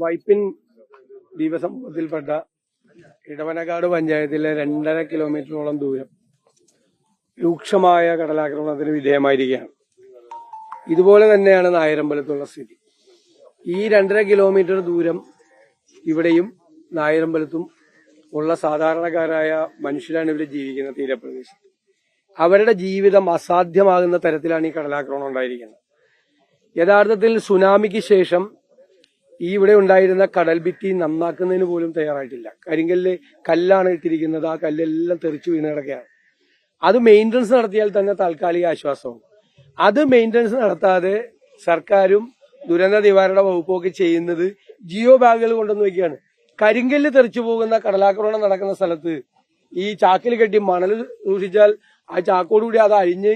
വൈപ്പിൻ ദ്വീപസമൂഹത്തിൽപ്പെട്ട ഇടവനക്കാട് പഞ്ചായത്തിലെ രണ്ടര കിലോമീറ്ററോളം ദൂരം രൂക്ഷമായ കടലാക്രമണത്തിന് വിധേയമായിരിക്കുകയാണ്. ഇതുപോലെ തന്നെയാണ് നായരമ്പലത്തുള്ള സ്ഥിതി. ഈ രണ്ടര കിലോമീറ്റർ ദൂരം ഇവിടെയും നായരമ്പലത്തും ഉള്ള സാധാരണക്കാരായ മനുഷ്യരാണ് ഇവിടെ ജീവിക്കുന്ന തീരപ്രദേശം അവരുടെ ജീവിതം അസാധ്യമാകുന്ന തരത്തിലാണ് ഈ കടലാക്രമണം ഉണ്ടായിരിക്കുന്നത്. യഥാർത്ഥത്തിൽ സുനാമിക്ക് ശേഷം ഈ ഇവിടെ ഉണ്ടായിരുന്ന കടൽ ഭിത്തി നന്നാക്കുന്നതിന് പോലും തയ്യാറായിട്ടില്ല. കരിങ്കല്ല് കല്ലാണ് ഇട്ടിരിക്കുന്നത്. ആ കല്ലെല്ലാം തെറിച്ചു വീണ് കിടക്കുകയാണ്. അത് മെയിന്റനൻസ് നടത്തിയാൽ തന്നെ താൽക്കാലിക ആശ്വാസവും അത് മെയിന്റനൻസ് നടത്താതെ സർക്കാരും ദുരന്ത നിവാരണ വകുപ്പൊക്കെ ചെയ്യുന്നത് ജിയോ ബാഗുകൾ കൊണ്ടുവന്ന് വെക്കുകയാണ്. കരിങ്കല്ല് തെറിച്ചു പോകുന്ന കടലാക്രമണം നടക്കുന്ന സ്ഥലത്ത് ഈ ചാക്കിൽ കെട്ടി മണൽ സൂക്ഷിച്ചാൽ ആ ചാക്കോടുകൂടി അത് അഴിഞ്ഞ്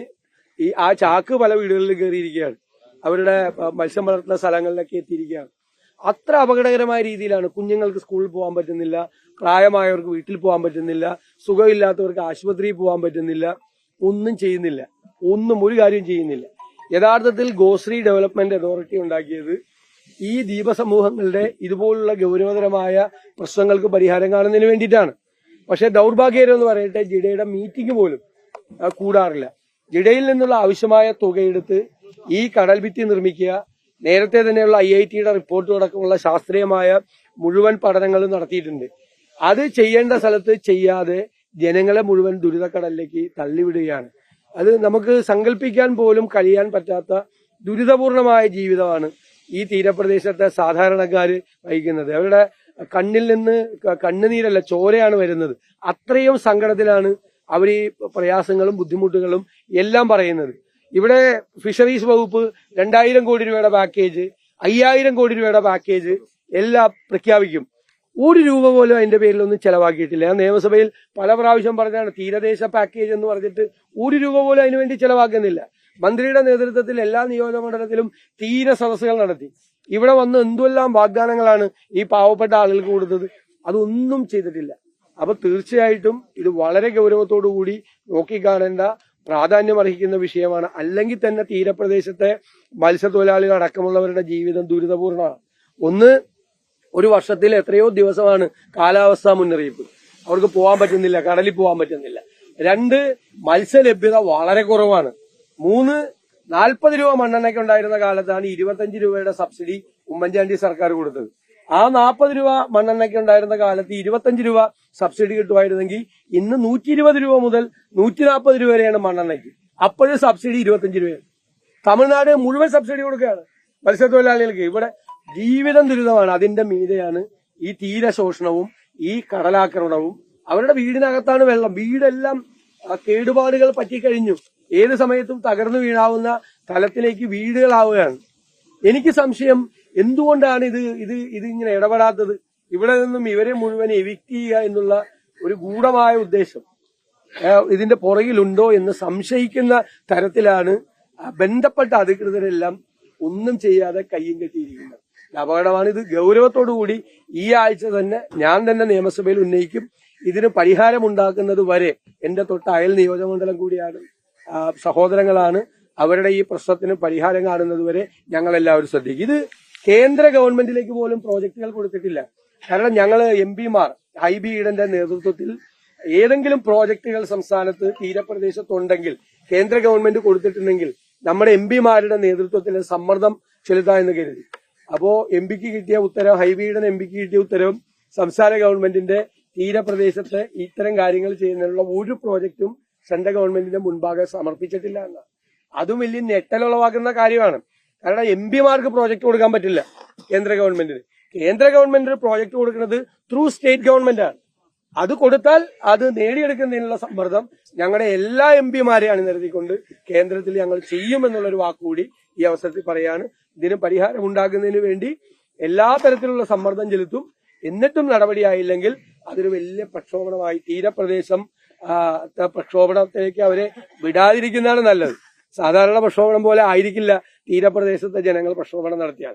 ഈ ആ ചാക്ക് പല വീടുകളിൽ കയറിയിരിക്കുകയാണ്. അവരുടെ മത്സ്യം വളർത്തുന്ന സ്ഥലങ്ങളിലൊക്കെ എത്തിയിരിക്കുകയാണ്. അത്ര അപകടകരമായ രീതിയിലാണ് കുഞ്ഞുങ്ങൾക്ക് സ്കൂളിൽ പോകാൻ പറ്റുന്നില്ല പ്രായമായവർക്ക് വീട്ടിൽ പോകാൻ പറ്റുന്നില്ല സുഖമില്ലാത്തവർക്ക് ആശുപത്രിയിൽ പോകാൻ പറ്റുന്നില്ല ഒന്നും ചെയ്യുന്നില്ല ഒന്നും ഒരു കാര്യം ചെയ്യുന്നില്ല. യഥാർത്ഥത്തിൽ ഗോശ്രീ ഡെവലപ്മെന്റ് അതോറിറ്റി ഉണ്ടാക്കിയത് ഈ ദ്വീപസമൂഹങ്ങളുടെ ഇതുപോലുള്ള ഗൗരവതരമായ പ്രശ്നങ്ങൾക്ക് പരിഹാരം കാണുന്നതിന് വേണ്ടിയിട്ടാണ്. പക്ഷെ ദൗർഭാഗ്യകരം എന്ന് പറയട്ടെ ജിഡയുടെ മീറ്റിംഗ് പോലും കൂടാറില്ല. ജിഡയിൽ നിന്നുള്ള ആവശ്യമായ തുകയെടുത്ത് ഈ കടൽ ഭിത്തി നിർമ്മിക്കുക നേരത്തെ തന്നെയുള്ള ഐ ഐ ടിയുടെ റിപ്പോർട്ടും അടക്കമുള്ള ശാസ്ത്രീയമായ മുഴുവൻ പഠനങ്ങളും നടത്തിയിട്ടുണ്ട്. അത് ചെയ്യേണ്ട സ്ഥലത്ത് ചെയ്യാതെ ജനങ്ങളെ മുഴുവൻ ദുരിതക്കടലിലേക്ക് തള്ളിവിടുകയാണ്. അത് നമുക്ക് സങ്കല്പിക്കാൻ പോലും കഴിയാൻ പറ്റാത്ത ദുരിതപൂർണമായ ജീവിതമാണ് ഈ തീരപ്രദേശത്തെ സാധാരണക്കാർ വഹിക്കുന്നത്. അവരുടെ കണ്ണിൽ നിന്ന് കണ്ണുനീരല്ല ചോരയാണ് വരുന്നത്. അത്രയും സങ്കടത്തിലാണ് അവർ ഈ പ്രയാസങ്ങളും ബുദ്ധിമുട്ടുകളും എല്ലാം പറയുന്നത്. ഇവിടെ ഫിഷറീസ് വകുപ്പ് രണ്ടായിരം കോടി രൂപയുടെ പാക്കേജ് അയ്യായിരം കോടി രൂപയുടെ പാക്കേജ് എല്ലാം പ്രഖ്യാപിക്കും. ഒരു രൂപ പോലും അതിന്റെ പേരിലൊന്നും ചെലവാക്കിയിട്ടില്ല. ഞാൻ നിയമസഭയിൽ പല പ്രാവശ്യം പറഞ്ഞാണ് തീരദേശ പാക്കേജ് എന്ന് പറഞ്ഞിട്ട് ഒരു രൂപ പോലും അതിനുവേണ്ടി ചെലവാക്കുന്നില്ല. മന്ത്രിയുടെ നേതൃത്വത്തിൽ എല്ലാ നിയോജക നിയോജകമണ്ഡലത്തിലും തീര സദസ്സുകൾ നടത്തി. ഇവിടെ വന്ന് എന്തെല്ലാം വാഗ്ദാനങ്ങളാണ് ഈ പാവപ്പെട്ട ആളുകൾക്ക് കൊടുത്തത് അതൊന്നും ചെയ്തിട്ടില്ല. അപ്പൊ തീർച്ചയായിട്ടും ഇത് വളരെ ഗൗരവത്തോടു കൂടി നോക്കിക്കാണേണ്ട പ്രാധാന്യം അർഹിക്കുന്ന വിഷയമാണ്. അല്ലെങ്കിൽ തന്നെ തീരപ്രദേശത്തെ മത്സ്യത്തൊഴിലാളികൾ അടക്കമുള്ളവരുടെ ജീവിതം ദുരിതപൂർണമാണ്. ഒന്ന് ഒരു വർഷത്തിൽ എത്രയോ ദിവസമാണ് കാലാവസ്ഥാ മുന്നറിയിപ്പ്. അവർക്ക് പോകാൻ പറ്റുന്നില്ല കടലിൽ പോകാൻ പറ്റുന്നില്ല. രണ്ട് മത്സ്യലഭ്യത വളരെ കുറവാണ്. മൂന്ന് നാൽപ്പത് രൂപ മണ്ണെണ്ണയ്ക്ക് ഉണ്ടായിരുന്ന കാലത്താണ് ഇരുപത്തഞ്ച് രൂപയുടെ സബ്സിഡി ഉമ്മൻചാണ്ടി സർക്കാർ കൊടുത്തത്. ആ നാൽപ്പത് രൂപ മണ്ണെണ്ണയ്ക്ക് ഉണ്ടായിരുന്ന കാലത്ത് ഇരുപത്തഞ്ച് രൂപ സബ്സിഡി കിട്ടുമായിരുന്നെങ്കിൽ ഇന്ന് നൂറ്റി ഇരുപത് രൂപ മുതൽ നൂറ്റി നാൽപ്പത് രൂപ വരെയാണ് മണ്ണെണ്ണയ്ക്ക്. അപ്പോഴും സബ്സിഡി ഇരുപത്തഞ്ച് രൂപയാണ്. തമിഴ്നാട് മുഴുവൻ സബ്സിഡി കൊടുക്കുകയാണ്. മത്സ്യത്തൊഴിലാളികൾക്ക് ഇവിടെ ജീവിതം ദുരിതമാണ്. അതിന്റെ മീതെയാണ് ഈ തീര ശോഷണവും ഈ കടലാക്രമണവും. അവരുടെ വീടിനകത്താണ് വെള്ളം. വീടെല്ലാം കേടുപാടുകൾ പറ്റിക്കഴിഞ്ഞു. ഏത് സമയത്തും തകർന്നു വീഴാവുന്ന തലത്തിലേക്ക് വീടുകളാവുകയാണ്. എനിക്ക് സംശയം എന്തുകൊണ്ടാണ് ഇത് ഇത് ഇത് ഇങ്ങനെ ഇടപെടാത്തത്? ഇവിടെ നിന്നും ഇവരെ മുഴുവൻ എവിക്ട് ചെയ്യുക എന്നുള്ള ഒരു ഗൂഢമായ ഉദ്ദേശം ഇതിന്റെ പുറകിലുണ്ടോ എന്ന് സംശയിക്കുന്ന തരത്തിലാണ് ബന്ധപ്പെട്ട അധികൃതരെല്ലാം ഒന്നും ചെയ്യാതെ കയ്യും കെട്ടിയിരിക്കുന്നത്. ഇത് അപകടമാണ്. ഇത് ഗൗരവത്തോടു കൂടി ഈ ആഴ്ച തന്നെ ഞാൻ തന്നെ നിയമസഭയിൽ ഉന്നയിക്കും. ഇതിന് പരിഹാരമുണ്ടാക്കുന്നത് വരെ എന്റെ തൊട്ട് അയൽ നിയോജകമണ്ഡലം കൂടിയാണ്. സഹോദരങ്ങളാണ്. അവരുടെ ഈ പ്രശ്നത്തിന് പരിഹാരം കാണുന്നത് വരെ ഞങ്ങളെല്ലാവരും ശ്രദ്ധിക്കും. ഇത് കേന്ദ്ര ഗവൺമെന്റിലേക്ക് പോലും പ്രോജക്റ്റുകൾ കൊടുത്തിട്ടില്ല. കാരണം ഞങ്ങൾ എം പിമാർ ഹൈബി ഈഡന്റെ നേതൃത്വത്തിൽ ഏതെങ്കിലും പ്രോജക്റ്റുകൾ സംസ്ഥാനത്ത് തീരപ്രദേശത്തുണ്ടെങ്കിൽ കേന്ദ്ര ഗവൺമെന്റ് കൊടുത്തിട്ടുണ്ടെങ്കിൽ നമ്മുടെ എം പിമാരുടെ നേതൃത്വത്തിൽ സമ്മർദ്ദം ചെലുത്താമെന്ന് കരുതി. അപ്പോ എം പിക്ക് കിട്ടിയ ഉത്തരവ് ഹൈബിയുടെ എം പിക്ക് കിട്ടിയ ഉത്തരവും സംസ്ഥാന ഗവൺമെന്റിന്റെ തീരപ്രദേശത്ത് ഇത്തരം കാര്യങ്ങൾ ചെയ്യുന്നതിനുള്ള ഒരു പ്രോജക്റ്റും സെൻട്രൽ ഗവൺമെന്റിന്റെ മുൻപാകെ സമർപ്പിച്ചിട്ടില്ല എന്നാണ്. അതും വലിയ ഞെട്ടലുളവാക്കുന്ന കാര്യമാണ്. കാരണം എം പിമാർക്ക് പ്രോജക്റ്റ് കൊടുക്കാൻ പറ്റില്ല കേന്ദ്ര ഗവൺമെന്റിന് കേന്ദ്ര ഗവൺമെന്റിന് പ്രോജക്റ്റ് കൊടുക്കുന്നത് ത്രൂ സ്റ്റേറ്റ് ഗവൺമെന്റ് ആണ്. അത് കൊടുത്താൽ അത് നേടിയെടുക്കുന്നതിനുള്ള സമ്മർദ്ദം ഞങ്ങളുടെ എല്ലാ എം പിമാരെ അണിനിരത്തിക്കൊണ്ട് കേന്ദ്രത്തിൽ ഞങ്ങൾ ചെയ്യുമെന്നുള്ളൊരു വാക്കുകൂടി ഈ അവസരത്തിൽ പറയാണ്. ഇതിന് പരിഹാരം ഉണ്ടാക്കുന്നതിന് വേണ്ടി എല്ലാ തരത്തിലുള്ള സമ്മർദ്ദം ചെലുത്തും. എന്നിട്ടും നടപടിയായില്ലെങ്കിൽ അതൊരു വലിയ പ്രക്ഷോഭണമായി തീരപ്രദേശം പ്രക്ഷോഭണത്തിലേക്ക് അവരെ വിടാതിരിക്കുന്നതാണ് നല്ലത്. സാധാരണ പ്രക്ഷോഭണം പോലെ ആയിരിക്കില്ല തീരപ്രദേശത്തെ ജനങ്ങൾ പ്രക്ഷോഭണം നടത്തിയാൽ.